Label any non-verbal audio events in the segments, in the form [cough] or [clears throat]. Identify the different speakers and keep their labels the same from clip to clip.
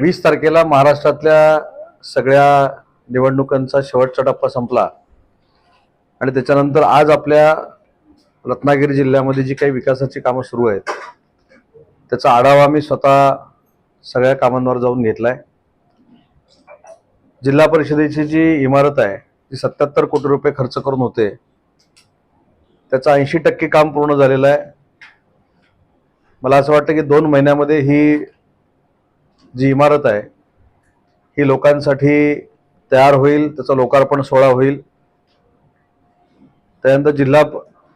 Speaker 1: वीस तारखेला महाराष्ट्रातल्या सगळ्या निवडणुकांचा शेवटचा टप्पा संपला. आणि त्याच्यानंतर आज आपल्या रत्नागिरी जिल्ह्यामध्ये जी काही विकासाची कामं सुरू आहेत त्याचा आढावा मी स्वतः सगळ्या कामांवर जाऊन घेतला आहे जिल्हा परिषदेची जी इमारत आहे ती सत्याहत्तर कोटी रुपये खर्च करून होते त्याचं ऐंशी टक्के काम पूर्ण झालेलं आहे. मला असं वाटतं की दोन महिन्यामध्ये ही जी इमारत आहे ही लोकांसाठी तयार होईल त्याचा लोकार्पण सोहळा होईल. त्यानंतर जिल्हा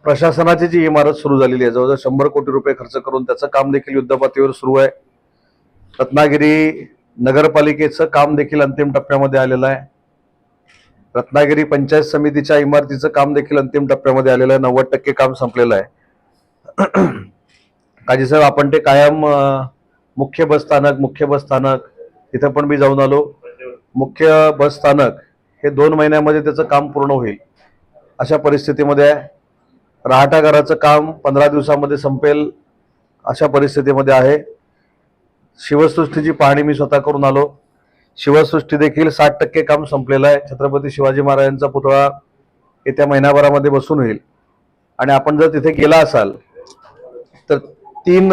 Speaker 1: प्रशासनाची जी इमारत सुरू झालेली आहे जवळजवळ शंभर कोटी रुपये खर्च करून त्याचं काम देखील युद्धपातळीवर सुरू आहे. रत्नागिरी नगरपालिकेचं काम देखील अंतिम टप्प्यामध्ये आलेलं आहे. रत्नागिरी पंचायत समितीच्या इमारतीचं काम देखील अंतिम टप्प्यामध्ये आलेलं आहे. नव्वद टक्के काम संपलेलं आहे. [clears throat] काजीसाहेब आपण ते कायम मुख्य बस स्थानक मुख्य बस स्थानक तिथं पण मी जाऊन आलो. मुख्य बस स्थानक हे दोन महिन्यामध्ये त्याचं काम पूर्ण होईल. अशा परिस्थितीमध्ये आहे काम पंधरा दिवसामध्ये संपेल अशा परिस्थितीमध्ये आहे. शिवसृष्टीची पाहणी मी स्वतः करून आलो. शिवसृष्टी देखील साठ टक्के काम संपलेलं आहे. छत्रपती शिवाजी महाराजांचा पुतळा येत्या महिन्याभरामध्ये बसून होईल. आणि आपण जर तिथे गेला असाल तर तीन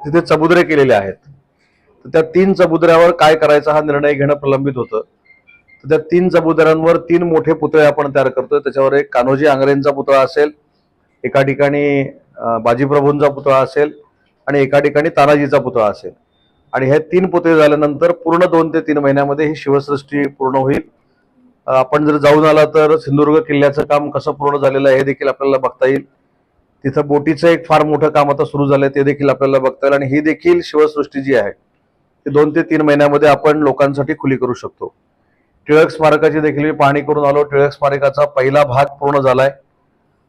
Speaker 1: तिथे चबुद्रे केलेले आहेत. तर त्या तीन चबुद्र्यावर काय करायचा हा निर्णय घेणं प्रलंबित होतं. तर त्या तीन चबुद्र्यांवर तीन मोठे पुतळे आपण तयार करतोय. त्याच्यावर एक कान्होजी आंग्रेंचा पुतळा असेल एका ठिकाणी बाजीप्रभूंचा पुतळा असेल आणि एका ठिकाणी तानाजीचा पुतळा असेल. आणि हे तीन पुतळे झाल्यानंतर पूर्ण दोन ते तीन महिन्यामध्ये ही शिवसृष्टी पूर्ण होईल. आपण जर जाऊन आला तर सिंधुदुर्ग किल्ल्याचं काम कसं पूर्ण झालेलं आहे हे देखील आपल्याला बघता येईल. तिथं बोटीचं एक फार मोठं काम आता सुरू झालंय ते देखील आपल्याला बघता येईल. आणि ही देखील शिवसृष्टी जी आहे ती दोन ते तीन महिन्यामध्ये आपण लोकांसाठी खुली करू शकतो. टिळक स्मारकाची देखील मी पाहणी करून आलो. टिळक स्मारकाचा पहिला भाग पूर्ण झालाय.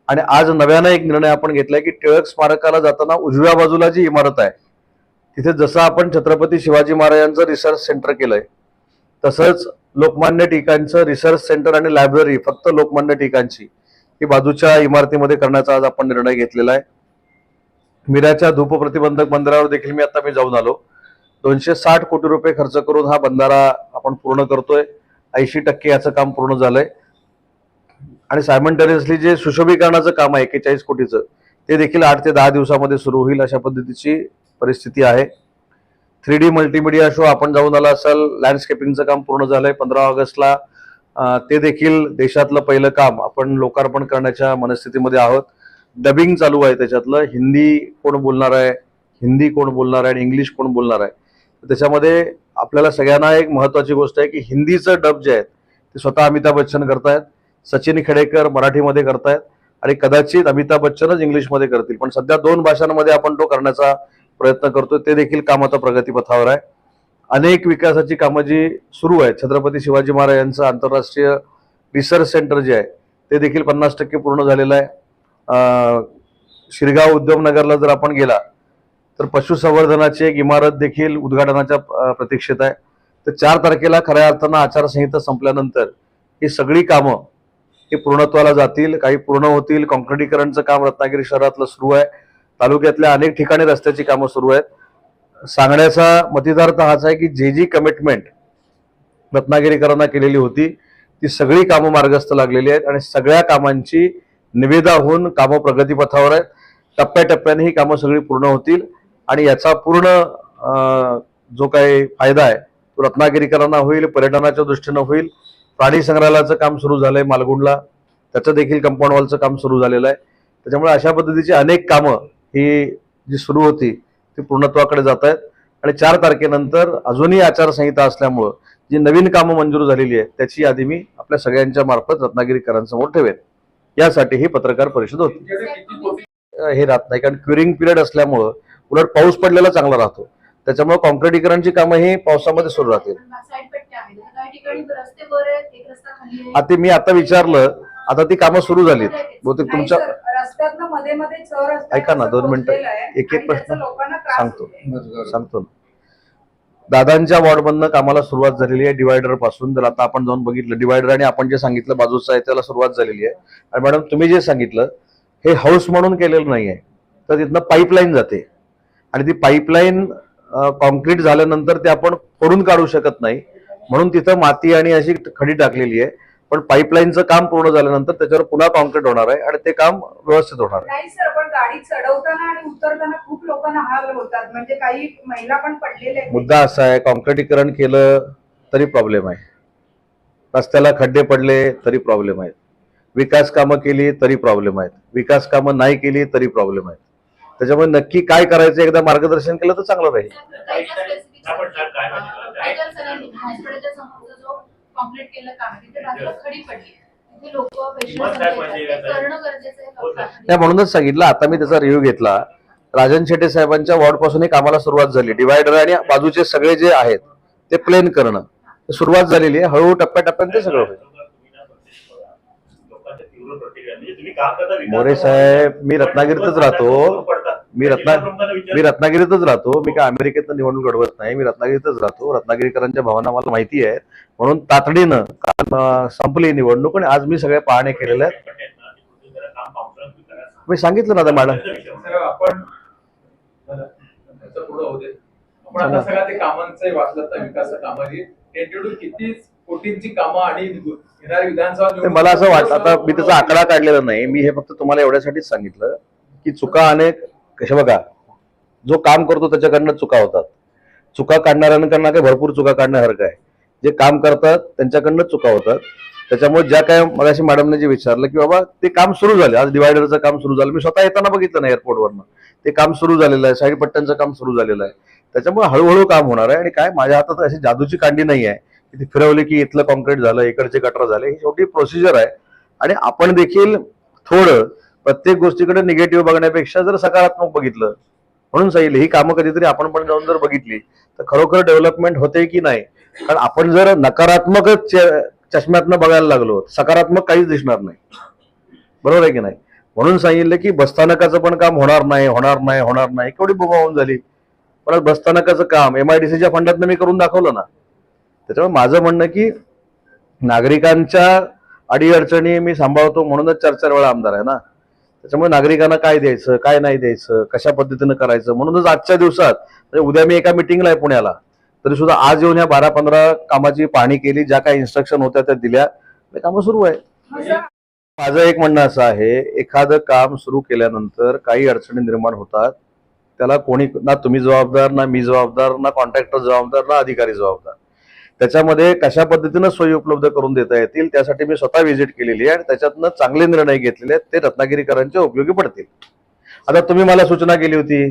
Speaker 1: आणि आज नव्यानं एक निर्णय आपण घेतलाय की टिळक स्मारकाला जाताना उजव्या बाजूला जी इमारत आहे तिथे जसं आपण छत्रपती शिवाजी महाराजांचं रिसर्च सेंटर केलंय तसंच लोकमान्य टिकांचं रिसर्च सेंटर आणि लायब्ररी फक्त लोकमान्य टिकांची ही बाजूच्या इमारतीमध्ये करण्याचा आज आपण निर्णय घेतलेला आहे. मिराच्या धूप प्रतिबंधक बंदरावर देखील मी आता मी जाऊन आलो. दोनशे साठ कोटी रुपये खर्च करून हा बंधारा आपण पूर्ण करतोय. ऐंशी टक्के याचं काम पूर्ण झालंय. आणि सायमंटेनियसली जे सुशोभीकरणाचं काम आहे एक्केचाळीस कोटीचं ते देखील आठ ते दहा दिवसामध्ये सुरू होईल अशा पद्धतीची परिस्थिती आहे. थ्री डी मल्टीमिडिया शो आपण जाऊन आला असाल. लँडस्केपिंगचं काम पूर्ण झालंय. पंधरा ऑगस्टला ते देखील देशातलं पहिलं काम आपण लोकार्पण करण्याच्या मनस्थितीमध्ये आहोत. डबिंग चालू आहे त्याच्यातलं. हिंदी कोण बोलणार आहे? हिंदी कोण बोलणार आहे? आणि इंग्लिश कोण बोलणार आहे? त्याच्यामध्ये आपल्याला सगळ्यांना एक महत्वाची गोष्ट आहे की हिंदीचं डब जे आहे ते स्वतः अमिताभ बच्चन करतायत. सचिन खेडेकर मराठीमध्ये करतायत. आणि कदाचित अमिताभ बच्चनच इंग्लिशमध्ये करतील. पण सध्या दोन भाषांमध्ये आपण तो करण्याचा प्रयत्न करतोय. ते देखील काम आता प्रगतीपथावर आहे. अनेक विकासाची कामं जी सुरू आहेत छत्रपती शिवाजी महाराजांचं आंतरराष्ट्रीय रिसर्च सेंटर जे आहे ते देखील पन्नास टक्के पूर्ण झालेलं आहे. शिरगाव उद्यमनगरला जर आपण गेला तर पशुसंवर्धनाची एक इमारत देखील उद्घाटनाच्या प्रतीक्षेत आहे. तर चार तारखेला खऱ्या अर्थानं आचारसंहिता संपल्यानंतर ही सगळी कामं ही पूर्णत्वाला जातील काही पूर्ण होतील. कॉन्क्रिटीकरणचं काम रत्नागिरी शहरातलं सुरू आहे. तालुक्यातल्या अनेक ठिकाणी रस्त्याची कामं सुरू आहेत. सांगण्याचा मतदार्थ हाच आहे की जे जी कमिटमेंट रत्नागिरीकरांना केलेली होती ती सगळी कामं मार्गस्थ लागलेली आहेत आणि सगळ्या कामांची निवेदा होऊन कामं प्रगतीपथावर आहेत. टप्प्याटप्प्याने ही कामं सगळी पूर्ण होतील आणि याचा पूर्ण जो काही फायदा आहे तो रत्नागिरीकरांना होईल पर्यटनाच्या दृष्टीनं होईल. प्राणी संग्रहालयाचं काम सुरू झालंय मालगुंडला. त्याचं देखील कंपाऊंड वॉलचं काम सुरू झालेलं आहे. त्याच्यामुळे अशा पद्धतीची अनेक कामं ही जी सुरू होती ती पूर्णत्वाकडे जात आहेत. आणि चार तारखेनंतर अजूनही आचारसंहिता असल्यामुळं जी नवीन कामं मंजूर झालेली आहेत त्याची यादी मी आपल्या सगळ्यांच्या मार्फत रत्नागिरीकरांसमोर ठेवेन. यासाठी ही पत्रकार परिषद होती. हे राहत नाही कारण क्युरिंग पिरियड असल्यामुळं उलट पाऊस पडलेला चांगला राहतो. त्याच्यामुळे कॉन्क्रिटीकरणची कामं ही पावसामध्ये सुरू राहतील.
Speaker 2: आता
Speaker 1: मी आता विचारलं आता ती कामं सुरू झालीत. बहुतेक तुमच्या ऐका ना, दोन मिनिटं. एक- एक प्रश्न सांगतो. सांगतो ना दादांच्या वॉर्डमधनं कामाला सुरुवात झालेली आहे डिवायडरपासून जर आता आपण जाऊन बघितलं डिवायडर आणि आपण जे सांगितलं बाजूचं आहे त्याला सुरुवात झालेली आहे. आणि मॅडम तुम्ही जे सांगितलं हे हाऊस म्हणून केलेलं नाही आहे तर तिथनं पाईपलाईन जाते. आणि ती पाईपलाईन कॉन्क्रीट झाल्यानंतर ते आपण फोडून काढू शकत नाही. म्हणून तिथं माती आणि अशी खडी टाकलेली आहे. पण पाईपलाईनचं काम पूर्ण झाल्यानंतर त्याच्यावर पुन्हा कॉन्क्रीट होणार आहे आणि ते काम व्यवस्थित होणार आहे.
Speaker 3: नाही सर पण गाडी चढवताना आणि उतरताना खूप लोकांना हाल होतात. म्हणजे काही महिला पण पडलेल्या आहेत.
Speaker 1: मुद्दा असा आहे कॉन्क्रिटीकरण केलं तरी प्रॉब्लेम आहे. रस्त्याला खड्डे पडले तरी प्रॉब्लेम आहेत. विकास कामं केली तरी प्रॉब्लेम आहेत. विकास कामं नाही केली तरी प्रॉब्लेम आहेत. त्याच्यामुळे नक्की काय करायचं एकदा मार्गदर्शन केलं तर चांगलं राहील.
Speaker 4: आपण काय- माहिती का?
Speaker 2: हॉस्पिटलच्या कॉन्क्रीट केलं काम आहे, तिथे रात्र खडी पडली तिथे लोक? करणं गरजेचं आहे
Speaker 4: हो.
Speaker 2: फक्त.
Speaker 1: त्या म्हणूनच सांगितलं. आता मी त्याचा रिव्ह्यू घेतला. राजन शेट्टे साहेबांच्या वॉर्डपासून एक आम्हाला सुरुवात झाली. डिवायडर आणि बाजूचे सगळे जे आहेत ते प्लेन करणं. सुरुवात झालेली आहे. हळूहळू टप्प्याटप्प्याने ते सगळं होईल.
Speaker 4: म्हणजे
Speaker 1: मोरे साहेब, मी रत्नागिरीतच राहतो. मी रत्ना मी रत्नागिरीतच राहतो. मी काय अमेरिकेत निवडणूक लढवत नाही. मी रत्नागिरीतच राहतो. रत्नागिरीकरांच्या भावना मला माहिती आहे म्हणून तातडीनं काल, संपली निवडणूक आणि आज मी सगळ्या पाहण्या केलेल्या आहेत.
Speaker 4: आहेत.
Speaker 1: मी सांगितलं ना आता मॅडम.
Speaker 4: त्याचा विषय होता.
Speaker 5: सर, आपण त्याचं पुढं होऊ दे. आपण आता सगळ्या ते कामांचं वाचलं तर विकास कामाची टेंटेटिव्ह किती कोटींची कामं आणि येणारी विधानसभा
Speaker 1: ते
Speaker 5: निवडणूक-
Speaker 1: मला असं वाटतं. आता मी त्याचा आकडा काढलेला नाही. मी हे फक्त तुम्हाला एवढ्यासाठीच सांगितलं की चुका अनेक कशा बघा जो काम करतो त्याच्याकडनं चुका होतात. चुका काढणाऱ्यांकडनं काही भरपूर चुका काढण्यासारखं आहे. जे काम करतात त्यांच्याकडनं चुका होतात. त्याच्यामुळे ज्या काय मगाशी मॅडमने जे विचारलं की बाबा ते काम सुरू झाले. आज डिवायडरचं काम सुरू झालं. मी स्वतः येताना बघितलं ना एअरपोर्टवरनं ते काम सुरू झालेलं आहे. साईड पट्ट्यांचं काम सुरू झालेलं आहे. त्याच्यामुळे हळूहळू काम होणार आहे. आणि काय माझ्या हातात अशी जादूची कांडी नाही आहे. की ती फिरवली की इथलं कॉन्क्रीट झालं इकडचे गटर झाले. ही छोटी प्रोसिजर आहे. आणि आपण देखील थोडं प्रत्येक गोष्टीकडे निगेटिव्ह बघण्यापेक्षा जर सकारात्मक बघितलं म्हणून सांगितलं ही कामं कधीतरी आपण पण जाऊन जर बघितली तर खरोखर डेव्हलपमेंट होते की नाही? कारण आपण जर नकारात्मकच च- चष्म्यातनं बघायला लागलो सकारात्मक काहीच दिसणार नाही. बरोबर आहे की नाही? म्हणून सांगितलं की बसस्थानकाचं पण काम होणार नाही होणार नाही होणार नाही. केवढी बोबा होऊन झाली. परत बसस्थानकाचं काम एमआयडीसीच्या फंडातनं मी करून दाखवलं ना. त्याच्यामुळे माझं म्हणणं की नागरिकांच्या अडीअडचणी मी सांभाळतो म्हणूनच चार चार वेळा आमदार आहे ना. त्याच्यामुळे नागरिकांना काय द्यायचं काय नाही द्यायचं कशा पद्धतीनं करायचं? म्हणूनच आजच्या दिवसात म्हणजे उद्या मी एका मिटिंगला आहे पुण्याला तरी सुद्धा आज येऊन या बारा पंधरा कामाची पाहणी केली ज्या काही इन्स्ट्रक्शन होत्या त्या दिल्या ते कामं सुरू आहे माझं एक म्हणणं असं आहे एखादं काम सुरू केल्यानंतर काही अडचणी निर्माण होतात त्याला कोणी ना तुम्ही जबाबदार ना मी जबाबदार ना कॉन्ट्रॅक्टर जबाबदार ना अधिकारी जबाबदार. त्याच्यामध्ये कशा पद्धतीनं सोयी उपलब्ध करून देता येतील त्यासाठी मी स्वतः व्हिजिट केलेली आहे आणि त्याच्यातनं चांगले निर्णय घेतलेले आहेत ते रत्नागिरीकरांच्या उपयोगी पडतील. आता तुम्ही मला सूचना केली होती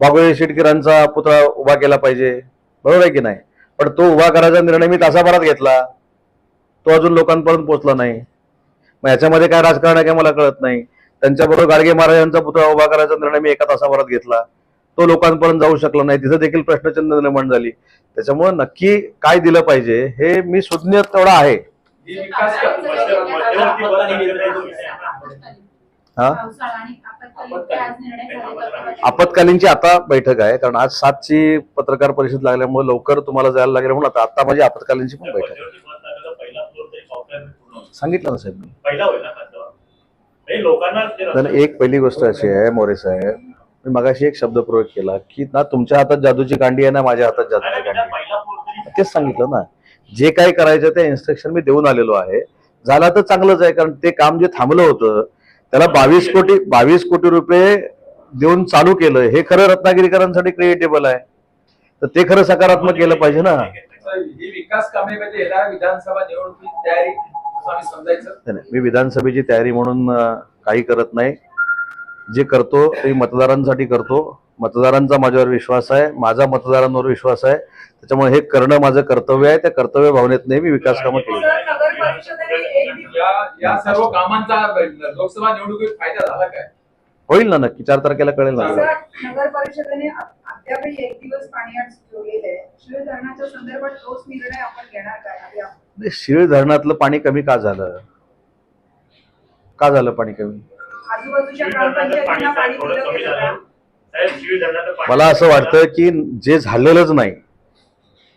Speaker 1: वाघोळे शेटकरांचा पुतळा उभा केला पाहिजे बरोबर आहे की नाही? पण तो उभा करायचा निर्णय मी तासाभरात घेतला. तो अजून लोकांपर्यंत पोहोचला नाही. मग याच्यामध्ये काय राजकारण आहे काय मला कळत नाही. त्यांच्याबरोबर गाडगे महाराजांचा पुतळा उभा करायचा निर्णय मी एका तासाभरात घेतला. तो लोकांपर्यंत जाऊ शकला नाही. तिथं देखील प्रश्नचिन्ह निर्माण झाली. त्याच्यामुळे नक्की काय दिलं पाहिजे हे मी सुज्ञ तेवढा आहे.
Speaker 5: ही
Speaker 1: आपत्कालीनची आता बैठक आहे कारण आज सातची पत्रकार परिषद लागल्यामुळे लवकर तुम्हाला जायला लागेल म्हणून आता आता माझी आपत्कालीनची पण बैठक आहे. सांगितलं ना साहेब मी. एक पहिली गोष्ट अशी आहे मोरे साहेब मी मगाशी एक शब्द प्रयोग केला की ना तुमच्या हातात जादूची कांडी आहे ना माझ्या हातात जादूची कांडी आहे. तेच सांगितलं ना. जे काय करायचं ते इन्स्ट्रक्शन मी देऊन आलेलो आहे. झाला तर चांगलंच आहे कारण ते काम जे थांबलं होतं त्याला बावीस कोटी बावीस कोटी रुपये देऊन चालू केलं. हे खरं रत्नागिरीकरांसाठी क्रिएटेबल आहे. तर ते खरं सकारात्मक केलं पाहिजे ना.
Speaker 5: ही विकास कामे म्हणजे विधानसभा निवडणुकीची तयारी.
Speaker 1: मी विधानसभेची तयारी म्हणून काही करत नाही. जे करतो ते मतदारांसाठी करतो. मतदारांचा माझ्यावर विश्वास आहे. माझा मतदारांवर विश्वास आहे. त्याच्यामुळे हे करणं माझं कर्तव्य आहे. त्या कर्तव्य भावनेत मी विकास कामं केली.
Speaker 3: सर, नगर परिषदेने एक दिवस
Speaker 5: या या सर्व कामांचा लोकसभा निवडणुकीत फायदा झाला काय?
Speaker 1: होईल ना नक्की. चार तारखेला कळेल ना.
Speaker 3: नगर परिषदेने अद्यापही एक दिवस पाणी धरणाच्या संदर्भात ठोस निर्णय आपण घेणार काय?
Speaker 1: शिळ धरणातलं पाणी कमी का झालं? का झालं पाणी कमी?
Speaker 3: आजूबाजूच्या ग्रामपंचायतींना पाणी दिलं गेलं का?
Speaker 1: मला असं वाटतं की जे झालेलंच नाही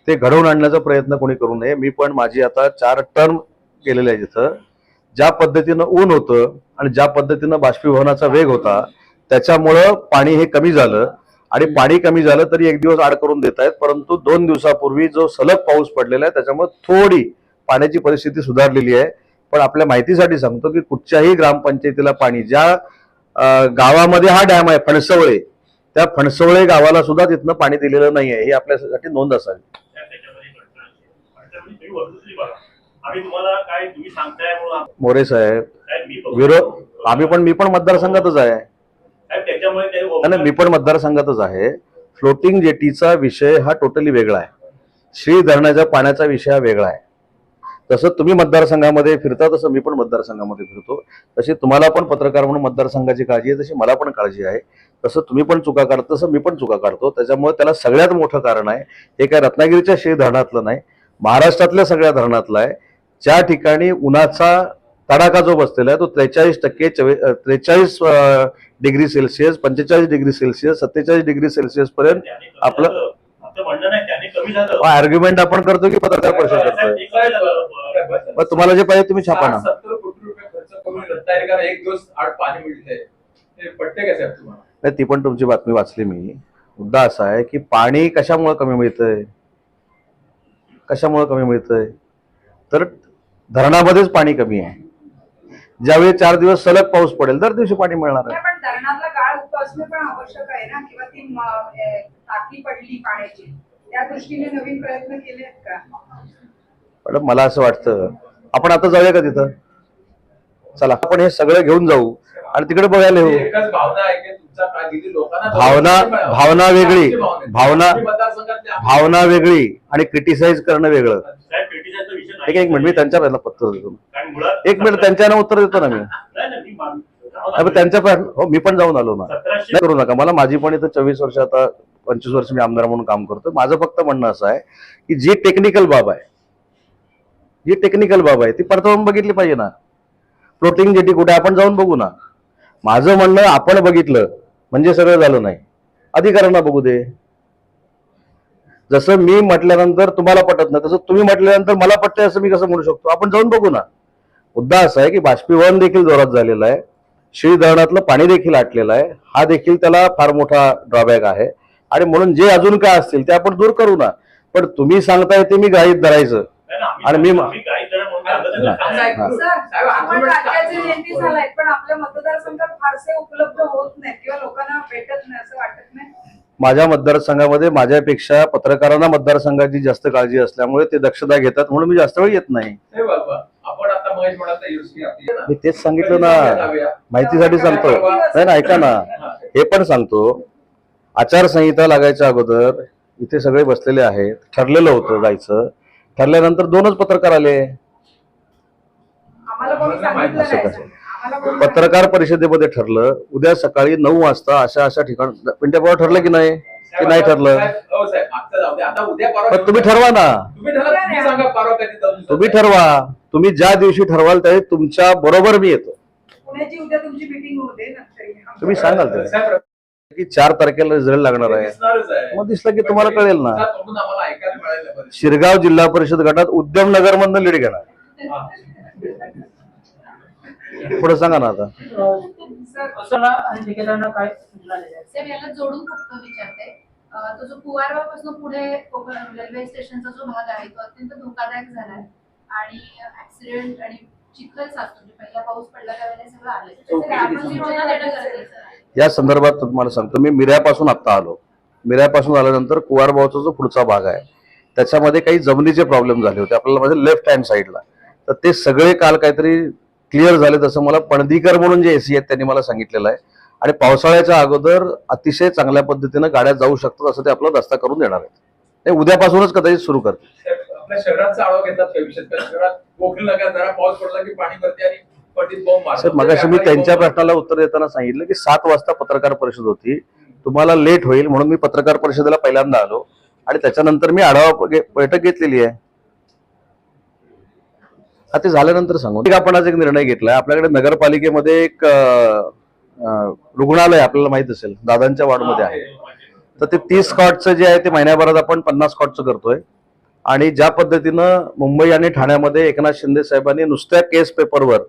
Speaker 1: ते घडवून आणण्याचा प्रयत्न कोणी करू नये. मी पण माझी आता चार टर्म केलेले आहे तिथं ज्या पद्धतीनं ऊन होतं आणि ज्या पद्धतीनं बाष्पीभवनाचा वेग होता त्याच्यामुळं पाणी हे कमी झालं. आणि पाणी कमी झालं तरी एक दिवस आड करून देत आहेत परंतु दोन दिवसापूर्वी जो सलग पाऊस पडलेला आहे त्याच्यामुळे थोडी पाण्याची परिस्थिती सुधारलेली आहे. पण आपल्या माहितीसाठी सांगतो की कुठच्याही ग्रामपंचायतीला पाणी ज्या गावामध्ये हा डॅम आहे फणसवळे त्या फणसवळे गावाला सुद्धा तिथनं पाणी दिलेलं नाही आहे. ही आपल्यासाठी नोंद असावी.
Speaker 4: म्हणजे
Speaker 1: मोरे साहेब. विरोध आम्ही पण मी पण मतदारसंघातच आहे. नाही मी पण मतदारसंघातच आहे. फ्लोटिंग जेटीचा विषय हा टोटली वेगळा आहे. श्री धरणाच्या पाण्याचा विषय हा वेगळा आहे. तसं तुम्ही मतदारसंघामध्ये फिरता तसं मी पण मतदारसंघामध्ये फिरतो. तशी तुम्हाला पण पत्रकार म्हणून मतदारसंघाची काळजी आहे तशी मला पण काळजी आहे. तसं तुम्ही पण चुका काढता तसं मी पण चुका काढतो. त्याच्यामुळे त्याला सगळ्यात मोठं कारण आहे हे काय रत्नागिरीच्या श्री धरणातलं नाही महाराष्ट्रातल्या सगळ्या धरणातलं आहे. ज्या ठिकाणी उन्हाचा तडाखा जो बसलेला आहे तो त्रेचाळीस टक्के त्रेचाळीस डिग्री सेल्सिअस पंचेचाळीस डिग्री सेल्सिअस सत्तेचाळीस डिग्री सेल्सिअस पर्यंत आपलं- आर्ग्युमेंट आपण करतो की पत्रकार परिषद करतोय. मग तुम्हाला जे पाहिजे तुम्ही छापा ना.
Speaker 5: सत्तर कोटी रुपये खर्च करून रत्नागिरीला एक दिवस आड पाणी मिळतंय. ते पटते का साहेब तुम्हाला?
Speaker 1: नाही ती पण तुमची बातमी वाचली मी. मुद्दा असा आहे की पाणी कशामुळे कमी मिळतंय? कशामुळे कमी मिळतंय? तर धरणामध्येच पाणी कमी आहे. ज्यावेळी चार दिवस सलग पाऊस पडेल दर दिवशी पाणी मिळणार आहे.
Speaker 3: नाही, पण धरणातला गाळ उपसणे पण आवश्यक आहे ना? किंवा ती म- ए, टाकी पडली पाण्याची. त्या दृष्टीने नवीन प्रयत्न केले आहेत का?
Speaker 1: मॅडम मला असं वाटतं. आपण आता जाऊया का तिथं? चला आपण हे सगळं घेऊन जाऊ आणि तिकडे बघायला येऊ.
Speaker 5: एकच भावना आहे की तुमचा काय दिली लोकांना
Speaker 1: भावना- भावना वेगळी.
Speaker 5: भावना आहे.
Speaker 1: भावना- वेगळी आणि क्रिटिसाइज करणं वेगळं.
Speaker 4: क्रिटिसाइजचा विषय
Speaker 1: एक मिनिट मी त्यांच्या पहिला पत्र देतो. एक मिनिट त्यांच्यानं उत्तर देतो ना मी. त्यांच्या पण हो मी पण जाऊन आलो ना. नाही करू नका. मला माझी पण इथं चोवीस वर्ष आता पंचवीस वर्ष मी आमदार म्हणून काम करतो माझं फक्त म्हणणं असं आहे की जी टेक्निकल बाब आहे जी टेक्निकल बाब आहे ती परतवून बघितली पाहिजे ना. फ्लोटिंग जेटी कुठे आपण जाऊन बघू ना. माझं म्हणणं आपण बघितलं म्हणजे सगळं झालं नाही. अधिकाऱ्यांना बघू दे. जसं मी म्हटल्यानंतर तुम्हाला पटत नाही तसं तुम्ही म्हटल्यानंतर मला पटतंय असं मी कसं म्हणू शकतो. आपण जाऊन बघू ना. मुद्दा असा आहे की बाष्पीभवन देखील जोरात झालेलं आहे. श्री धरणातलं पाणी देखील आटलेलं आहे. हा देखील त्याला फार मोठा ड्रॉबॅक आहे. आणि म्हणून जे अजून काय असतील ते आपण दूर करू ना. पण तुम्ही सांगताय ते मी गाईत धरायचं. आणि मी-
Speaker 4: नाही.
Speaker 3: आपण राज्याचे? नेते झालाय पण आपल्या मतदारसंघात फारसे उपलब्ध होत नाहीत किंवा लोकांना भेटत नाही असं वाटत नाही.
Speaker 1: माझ्या मतदारसंघामध्ये माझ्यापेक्षा पत्रकारांना मतदारसंघाची जास्त काळजी असल्यामुळे ते दक्षता घेतात म्हणून मी जास्त वेळ येत नाही. मी तेच सांगितलं ना? माहितीसाठी सांगतो. नाही ना ऐका ना.
Speaker 5: हा.
Speaker 1: हे पण सांगतो. आचारसंहिता लागायच्या अगोदर इथे सगळे बसलेले आहेत. ठरलेलं होतं जायचं. ठरल्यानंतर दोनच पत्रकार आले.
Speaker 3: आम्हाला कोणी सांगितलं
Speaker 1: असं
Speaker 3: नाही
Speaker 1: कसं? पत्रकार परिषदेमध्ये ठरलं उद्या सकाळी नऊ वाजता अशा अशा ठिकाण पिंट्याबाबा ठरलं की नाही? की नाही ठरलं?
Speaker 5: हो साहेब मागचं जाऊ दे आता उद्या परवा
Speaker 1: पण तुम्ही ठरवा ना.
Speaker 5: तुम्ही ठरवा तुम्ही सांगा परवा कधी जाऊन
Speaker 1: तुम्ही ठरवा. तुम्ही ज्या दिवशी ठरवाल त्यावेळी तुमच्या बरोबर मी येतो.
Speaker 3: पुण्याची उद्या तुमची मिटिंग होते नंतर
Speaker 1: तुम्ही सांगाल की चार तारखेला रिझल्ट लागणार आहे. मग दिसलं की तुम्हाला कळेल ना. शिरगाव जिल्हा परिषद गटात उद्यम नगर मधनं लीड घेणार. पुढे सांगा ना आता.
Speaker 3: सर
Speaker 6: आणि ठेकेदारांना काय सूचना दिल्या
Speaker 2: साहेब याला जोडून फक्त विचारते. अं, तो जो कुवारवापासून पुढे कोकण रेल्वे स्टेशनचा जो भाग आहे तो अत्यंत धोकादायक झालाय. आणि ऍक्सिडेंट आणि म्हणजे पहिला पाऊस पडला त्यावेळेला सगळं आलं. त्याच्यासाठी आपण सूचना देणं गरजेचं आहे
Speaker 1: या संदर्भात तुम्हाला सांगतो. मी मिऱ्यापासून आत्ता आलो. मिऱ्यापासून आल्यानंतर कुवारबावचा जो पुढचा भाग आहे त्याच्यामध्ये काही जमिनीचे प्रॉब्लेम झाले होते. आपल्याला माझ्या लेफ्ट हँड साईडला तर ते सगळे काल काहीतरी क्लिअर झाले तसं मला पणदीकर म्हणून जे एसी आहेत त्यांनी मला सांगितलेलं आहे. आणि पावसाळ्याच्या अगोदर अतिशय चांगल्या पद्धतीनं गाड्या जाऊ शकतात असं ते आपला रस्ता करून देणार आहेत. ते उद्यापासूनच कदाचित सुरू करतील.
Speaker 5: आपल्या शहराचा आढावा घेतात विषय शहरात नगर जरा पाऊस पडला की पाणी भरते आणि बॉम्ब मारतात.
Speaker 1: मगाशी मी त्यांच्या प्रश्नाला उत्तर देताना सांगितलं की सात वाजता पत्रकार परिषद होती. तुम्हाला लेट होईल म्हणून मी पत्रकार परिषदेला पहिल्यांदा आलो. आणि त्याच्यानंतर मी आढावा बैठक घेतलेली आहे. हा ते झाल्यानंतर सांगू. एक आपण आज एक निर्णय घेतलाय. आपल्याकडे नगरपालिकेमध्ये एक रुग्णालय आपल्याला माहीत असेल. दादांच्या वॉर्डमध्ये आहे. तर ते तीस स्कॉटचं जे आहे ते महिन्याभरात आपण पन्नास स्कॉटचं करतोय. आणि ज्या पद्धतीनं मुंबई आणि ठाण्यामध्ये एकनाथ शिंदे साहेबांनी नुसत्या केस पेपरवर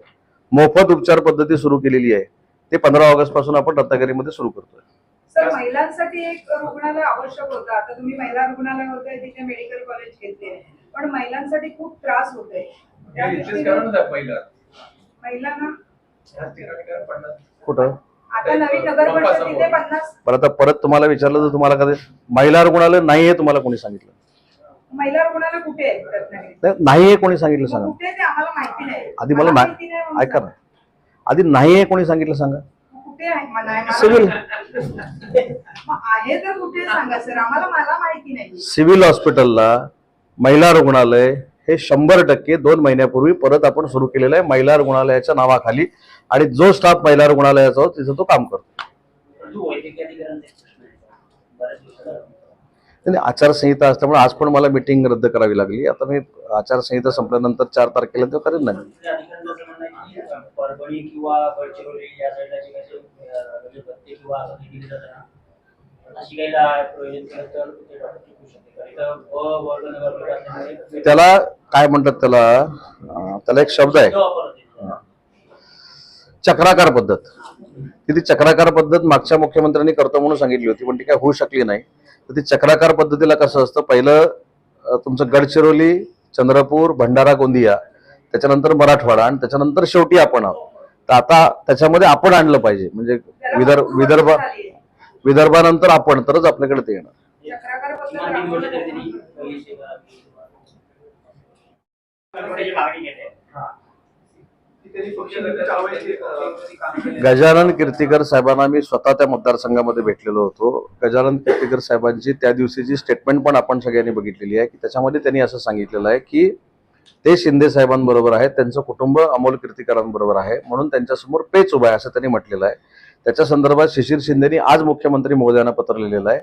Speaker 1: मोफत उपचार पद्धती सुरू केलेली आहे ते पंधरा ऑगस्टपासून आपण रत्नागिरीमध्ये सुरू करतोय.
Speaker 3: तर महिलांसाठी एक रुग्णालय आवश्यक होतं. आता तुम्ही महिला रुग्णालय होते तिथे मेडिकल कॉलेज घेतले पण महिलांसाठी खूप त्रास होतोय.
Speaker 5: हे
Speaker 3: महिलांना
Speaker 1: कुठं?
Speaker 3: आता
Speaker 1: परत तुम्हाला विचारलं तर तुम्हाला कधी महिला रुग्णालय नाही आहे तुम्हाला कोणी सांगितलं?
Speaker 3: महिला रुग्णालय कुठे आहे? रत्नागिरीत
Speaker 1: नाही- आहे कोणी सांगितलं सांगा.
Speaker 3: कुठे आहे ते आम्हाला माहिती नाही.
Speaker 1: आधी मला
Speaker 3: माहिती
Speaker 1: नाही
Speaker 3: म्हणून.
Speaker 1: ऐका ना. आधी नाही आहे कोणी सांगितलं सांगा.
Speaker 3: सांगा. कुठे आहे? मला नाही- मला-
Speaker 1: सिव्हिल.
Speaker 3: मग आहे तर कुठे सांगा सर? आम्हाला मला माहिती नाही.
Speaker 1: सिव्हिल हॉस्पिटलला महिला रुग्णालय हे शंभर टक्के दोन महिन्यापूर्वी परत आपण सुरू केलेलं आहे महिला रुग्णालयाच्या नावाखाली. आणि जो स्टाफ महिला रुग्णालयाचा होता तिथं तो काम करतो.
Speaker 6: वैद्यकीय एक प्रश्न आहे बऱ्याच दिवसाला
Speaker 1: आणि आचारसंहिता असल्यामुळे आज पण मला मिटिंग रद्द करावी लागली. आता मी आचारसंहिता संपल्यानंतर चार तारखेला ते करेन ना
Speaker 6: वैद्यकीय अधिकाऱ्यांचं असं म्हणणं आहे की अं, परभणी किंवा गडचिरोली या साईडला जे काही अं, पत्ते किंवा असं काही दिलं जातं ना नाशिकाईला प्रयोजन केलं तर ते डॉक्टर टिकू शकते कारण इथं ब वर्ग नगरपालिका असल्यामुळे
Speaker 1: त्याला काय म्हणतात त्याला? त्याला एक शब्द आहे. चक्राकार पद्धत. ती चक्राकार पद्धत मागच्या मुख्यमंत्र्यांनी करतो म्हणून सांगितली होती पण ती काय होऊ शकली नाही. तर ती चक्राकार पद्धतीला कसं असतं? पहिलं तुमचं गडचिरोली चंद्रपूर भंडारा गोंदिया त्याच्यानंतर मराठवाडा आणि त्याच्यानंतर शेवटी आपण आहोत. तर आता त्याच्यामध्ये आपण आणलं पाहिजे. म्हणजे विदर्भ विदर्भ विदर्भानंतर आपण तरच आपल्याकडे ते येणार.
Speaker 3: चक्राकार
Speaker 1: गजानन कीर्तीकर साहेबांना मी स्वतः त्या मतदारसंघामध्ये भेटलेलो होतो. गजानन कीर्तीकर साहेबांची त्या दिवशीची स्टेटमेंट पण आपण सगळ्यांनी बघितलेली आहे की त्याच्यामध्ये त्यांनी असं सांगितलेलं आहे की ते शिंदे साहेबांबरोबर आहेत त्यांचं कुटुंब अमोल कीर्तीकरांबरोबर आहे म्हणून त्यांच्यासमोर पेच उभा आहे असं त्यांनी म्हटलेलं आहे. त्याच्या संदर्भात शिशिर शिंदेनी आज मुख्यमंत्री महोदयांना पत्र लिहिलेलं आहे.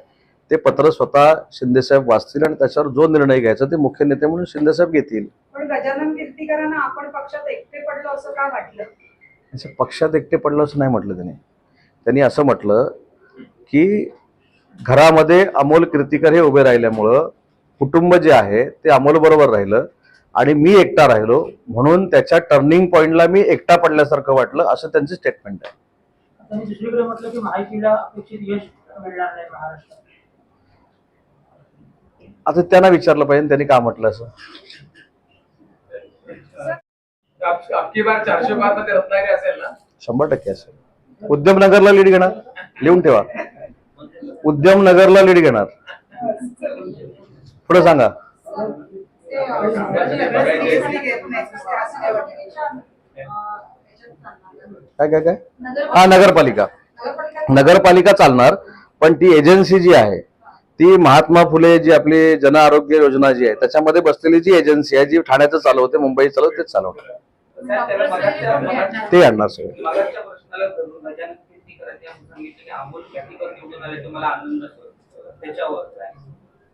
Speaker 1: ते पत्र स्वतः शिंदेसाहेब वाचतील आणि त्याच्यावर जो निर्णय घ्यायचा ते मुख्य नेते म्हणून शिंदेसाहेब घेतील.
Speaker 3: पण गजानन कीर्तीकरांना आपण पक्षात एकटे पडलो असं का वाटलं
Speaker 1: असं पक्षात एकटे पडलं असं नाही म्हटलं त्यांनी. त्यांनी असं म्हटलं की घरामध्ये अमोल कीर्तिकर हे उभे राहिल्यामुळं कुटुंब जे आहे ते अमोल बरोबर राहिलं आणि मी एकटा राहिलो. म्हणून त्याच्या टर्निंग पॉईंटला मी एकटा पडल्यासारखं वाटलं असं त्यांचं स्टेटमेंट आहे. आता त्यांना विचारलं पाहिजे त्यांनी का म्हटलं असं? शंभर टक्के असेल. उद्यमनगरला लीड घेणार. लिहून ठेवा. उद्यमनगरला लीड घेणार. पुढे सांगा.
Speaker 3: काय
Speaker 1: काय काय? हा नगरपालिका. नगरपालिका चालणार पण ती एजन्सी जी आहे ती महात्मा फुले जी आपली जन आरोग्य योजना जी आहे त्याच्यामध्ये बसलेली जी एजन्सी आहे जी ठाण्याचं चालवते मुंबई चालवते तेच चालवते. ते आणणार?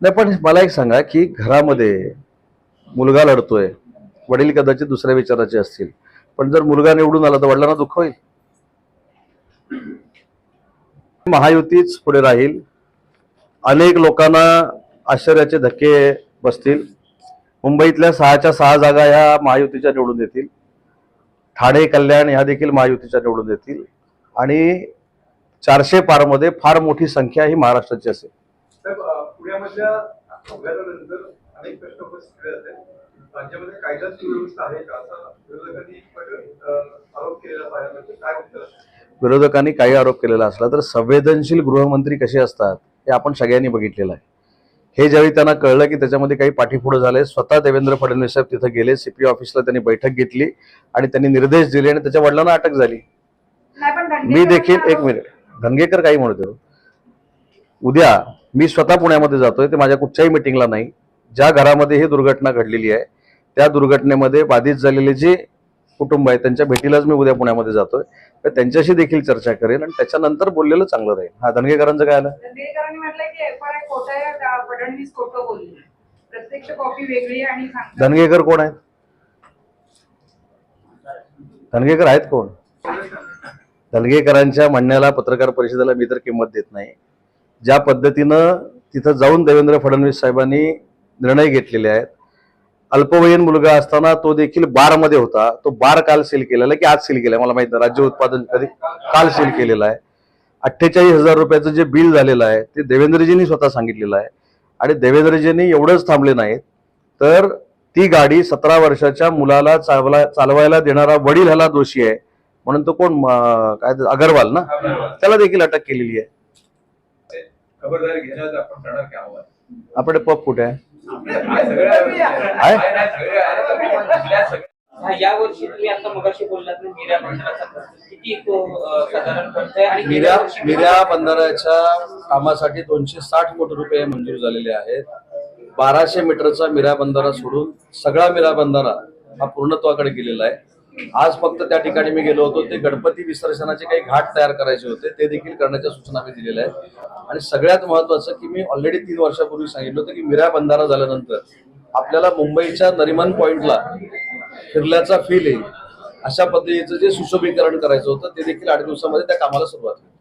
Speaker 1: नाही पण मला एक सांगा की घरामध्ये मुलगा लढतोय वडील कदाचित दुसऱ्या विचाराचे असतील पण जर मुलगा निवडून आला तर वडिलांना दुःख होईल? महायुतीच पुढे राहील अनेक लोकांना आश्चर्याचे धक्के बसतील मुंबईतल्या सहाच्या सहा जागा ह्या महायुतीच्या निवडून येतील ठाणे कल्याण ह्या देखील महायुतीच्या निवडून येतील आणि चारशे पारमध्ये फार मोठी संख्या ही महाराष्ट्राची असेल?
Speaker 7: विरोधकांनी
Speaker 1: काही आरोप केलेला असला तर संवेदनशील गृहमंत्री कसे असतात हे आपण सगळ्यांनी बघितलेलं आहे. हे ज्यावेळी त्यांना कळलं की त्याच्यामध्ये काही पाठीपुढे झाले स्वतः देवेंद्र फडणवीस साहेब तिथे गेले सीपी ऑफिसला त्यांनी बैठक घेतली आणि त्यांनी निर्देश दिले आणि त्याच्या वडिलांना अटक झाली. मी देखील एक
Speaker 3: आरोप-
Speaker 1: मिनिट. धनगेकर काही म्हणतो उद्या मी स्वतः पुण्यामध्ये जातोय ते माझ्या कुठच्याही मिटिंगला नाही. ज्या घरामध्ये ही दुर्घटना घडलेली आहे त्या दुर्घटनेमध्ये बाधित झालेले जे कुटुंब आहे त्यांच्या भेटीलाच मी उद्या पुण्यामध्ये जातोय. तर त्यांच्याशी देखील चर्चा करेन आणि त्याच्यानंतर बोललेलं चांगलं राहील. हा धनगेकरांचं काय आलं? धनगेकर कोण आहेत? धनगेकर आहेत कोण? धनगेकरांच्या म्हणण्याला पत्रकार परिषदेला मी तर किंमत देत नाही. ज्या पद्धतीनं तिथं जाऊन देवेंद्र फडणवीस साहेबांनी निर्णय घेतलेले आहेत अल्पवयीन मुलगा असताना तो देखील बारमध्ये होता. तो बार काल सील केलेला की आज सील केलाय? मला माहीत नाही. राज्य उत्पादन कधी काल सील केलेला आहे. अठ्ठेचाळीस हजार रुपयाचं जे बिल झालेलं आहे ते देवेंद्रजींनी स्वतः सांगितलेलं आहे. आणि देवेंद्रजींनी एवढंच थांबले नाहीत. तर ती गाडी सतरा वर्षाच्या मुलाला चालवा चालवायला देणारा वडील ह्याला दोषी आहे. म्हणून तो कोण काय अगरवाल ना? त्याला देखील अटक केलेली आहे.
Speaker 5: खबरदारी घेण्याचं आपण
Speaker 1: पप कुठे आहे?
Speaker 8: हा, या वर्षी तुम्ही आता मगाशी बोललात ना मीरा मंडळाचा खर्च किती तो अं, साधारण खर्च आहे? आणि
Speaker 1: मिऱ्या
Speaker 8: गेल्या वर्षी
Speaker 1: मिऱ्या बंदराच्या कामासाठी दोनशे साठ कोटी रुपये मंजूर झालेले आहेत. बाराशे मीटरचा मिऱ्या बंधारा सोडून सगळा मिऱ्या बंधारा हा पूर्णत्वाकडे गेलेला आहे. आज फक्त त्या ठिकाणी मी गेलो होतो. ते गणपती विसर्जनाचे काही घाट तयार करायचे होते ते देखील करण्याच्या सूचना मी दिलेल्या आहेत. आणि सगळ्यात महत्वाचं की मी ऑलरेडी तीन वर्षापूर्वी सांगितलं होतं की मिरा बंधारा झाल्यानंतर आपल्याला मुंबईच्या नरिमन पॉइंटला फिरल्याचा फील येईल अशा पद्धतीचं जे सुशोभीकरण करायचं होतं ते देखील आठ दिवसामध्ये त्या कामाला सुरुवात होईल